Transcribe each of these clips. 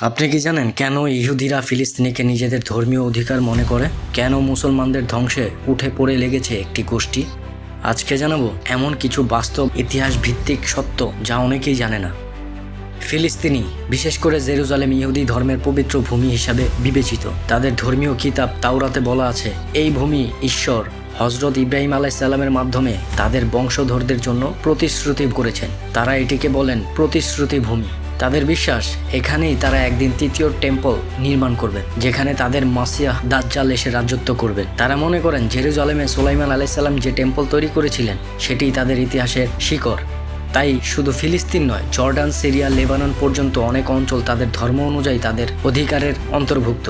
আপনি কি জানেন কেন ইহুদিরা ফিলিস্তিনিকে নিজেদের ধর্মীয় অধিকার মনে করে? কেন মুসলমানদের ধ্বংসে উঠে পড়ে লেগেছে একটি গোষ্ঠী? আজকে জানাব এমন কিছু বাস্তব ইতিহাস ভিত্তিক সত্য যা অনেকেই জানে না। ফিলিস্তিনি, বিশেষ করে জেরুজালেম ইহুদি ধর্মের পবিত্র ভূমি হিসাবে বিবেচিত। তাদের ধর্মীয় কিতাব তাওরাতে বলা আছে, এই ভূমি ঈশ্বর হজরত ইব্রাহিম আলাইসাল্লামের মাধ্যমে তাদের বংশধরদের জন্য প্রতিশ্রুতি করেছেন। তারা এটিকে বলেন প্রতিশ্রুতি ভূমি। তাদের বিশ্বাস, এখানেই তারা একদিন তৃতীয় টেম্পল নির্মাণ করবেন যেখানে তাদের মাসিয়া দাজ্জাল এসে রাজত্ব করবেন তারা মনে করেন জেরুজালেমে সোলাইমান আলাইসাল্লাম যে টেম্পল তৈরি করেছিলেন সেটি তাদের ইতিহাসের শিকড়। তাই শুধু ফিলিস্তিন নয়, জর্ডান, সিরিয়া, লেবানন পর্যন্ত অনেক অঞ্চল তাদের ধর্ম অনুযায়ী তাদের অধিকারের অন্তর্ভুক্ত।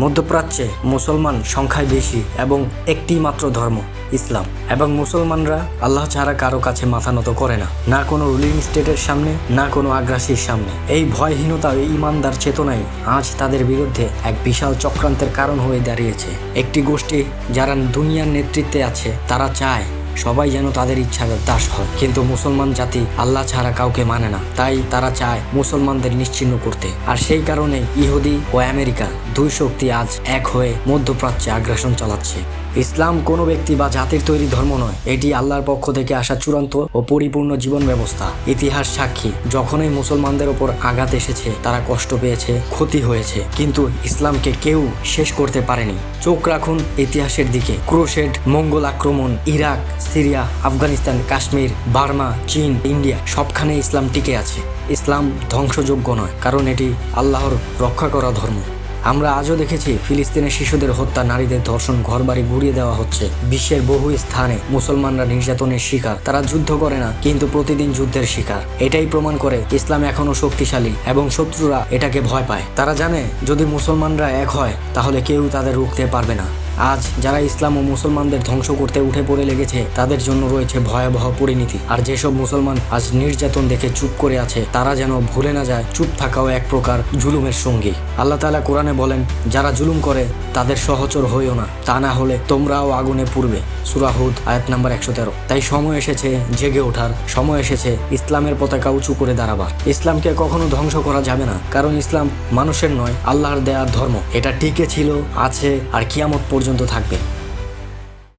মধ্যপ্রাচ্যে মুসলমান সংখ্যায় বেশি এবং একটি মাত্র ধর্ম, ইসলাম। এবং মুসলমানরা আল্লাহ ছাড়া কারও কাছে মাথা নত করে না না কোনো রুলিং স্টেটের সামনে, না কোনো আগ্রাসীর সামনে। এই ভয়হীনতা ইমানদার চেতনাই আজ তাদের বিরুদ্ধে এক বিশাল চক্রান্তের কারণ হয়ে দাঁড়িয়েছে। একটি গোষ্ঠী যারা দুনিয়ার নেতৃত্বে আছে, তারা চায় সবাই যেন তাদের ইচ্ছার দাস হয়। কিন্তু মুসলমান জাতি আল্লাহ ছাড়া কাউকে মানে না। তাই তারা চায় মুসলমানদের নিশ্চিহ্ন করতে। আর সেই কারণে ইহুদি ও আমেরিকা দুই শক্তি আজ এক হয়ে মধ্যপ্রাচ্যে আগ্রাসন চালাচ্ছে। ইসলাম কোনো ব্যক্তি বা জাতির তৈরি ধর্ম নয়। এটি আল্লাহর পক্ষ থেকে আসা চূড়ান্ত ও পরিপূর্ণ জীবন ব্যবস্থা, ইতিহাস সাক্ষী। যখনই মুসলমানদের ওপর আঘাত এসেছে, তারা কষ্ট পেয়েছে, ক্ষতি হয়েছে। কিন্তু ইসলামকে কেউ শেষ করতে পারেনি। চোখ রাখুন ইতিহাসের দিকে। ক্রোশেড, মঙ্গল আক্রমণ, Iraq, Syria, Afghanistan, Kashmir, Burma, চীন, ইন্ডিয়া, সবখানে ইসলাম টিকে আছে। ইসলাম ধ্বংসযোগ্য নয়, কারণ এটি আল্লাহর রক্ষা করা ধর্ম। আমরা আজও দেখেছি ফিলিস্তিনের শিশুদের হত্যা, নারীদের ধর্ষণ, ঘরবাড়ি ঘুরিয়ে দেওয়া হচ্ছে। বিশ্বের বহু স্থানে মুসলমানরা নির্যাতনের শিকার। তারা যুদ্ধ করে না, কিন্তু প্রতিদিন যুদ্ধের শিকার। এটাই প্রমাণ করে ইসলাম এখনও শক্তিশালী এবং শত্রুরা এটাকে ভয় পায়। তারা জানে, যদি মুসলমানরা এক হয়, তাহলে কেউ তাদের রুখতে পারবে না। আজ যারা ইসলাম ও মুসলমানদের ধ্বংস করতে উঠে পড়ে লেগেছে, তাদের জন্য রয়েছে ভয়াবহ পরিণতি। আর যেসব মুসলমান আজ নির্যাতন দেখে চুপ করে আছে, তারা যেন ভুলে না যায় চুপ থাকাও এক প্রকার জুলুমের সঙ্গী। আল্লাহ তাআলা কোরআনে বলেন, যারা জুলুম করে, তাদের সহচর হইও না। তা না হলে তোমরাও আগুনে পুড়বে। সুরাহুদ আয়াত নাম্বার একশো তেরো। তাই সময় এসেছে জেগে ওঠার, সময় এসেছে ইসলামের পতাকা উঁচু করে দাঁড়াবার। ইসলামকে কখনো ধ্বংস করা যাবে না, কারণ ইসলাম মানুষের নয়, আল্লাহর দেয়ার ধর্ম। এটা টিকে ছিল, আছে, আর কিয়ামত পর্যন্ত থাকবে।